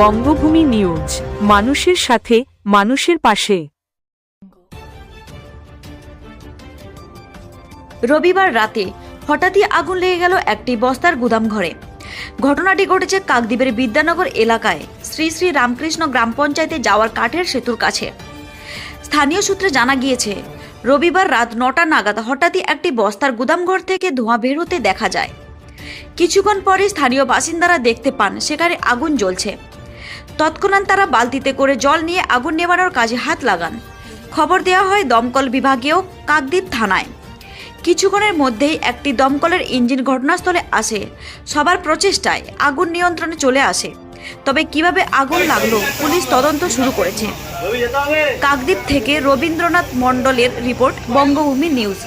বঙ্গভূমি news, মানুষের সাথে, মানুষের পাশে। রবিবার রাতে হঠাৎই আগুন লেগে গেল একটি বস্তার গুদাম ঘরে। ঘটনাটি ঘটেছে কাকদ্বীপের বিদ্যানগর এলাকায়, শ্রী শ্রী রামকৃষ্ণ গ্রাম পঞ্চায়েতে যাওয়ার কাঠের সেতুর কাছে। স্থানীয় সূত্রে জানা গিয়েছে, রবিবার রাত নটা নাগাদ হঠাৎই একটি বস্তার গুদামঘর থেকে ধোঁয়া বের হতে দেখা যায়। কিছুক্ষণ পরে স্থানীয় বাসিন্দারা দেখতে পান, সেখানে আগুন জ্বলছে। তৎক্ষণাৎ তারা বালতিতে করে জল নিয়ে আগুন নেভানোর কাজে হাত লাগান। খবর দেওয়া হয় দমকল বিভাগীয় কাকদ্বীপ থানায়। কিছুক্ষণের মধ্যেই একটি দমকলের ইঞ্জিন ঘটনাস্থলে আসে। সবার প্রচেষ্টায় আগুন নিয়ন্ত্রণে চলে আসে। তবে কীভাবে আগুন লাগল পুলিশ তদন্ত শুরু করেছে। কাকদ্বীপ থেকে রবীন্দ্রনাথ মণ্ডলের রিপোর্ট, বঙ্গভূমি নিউজ।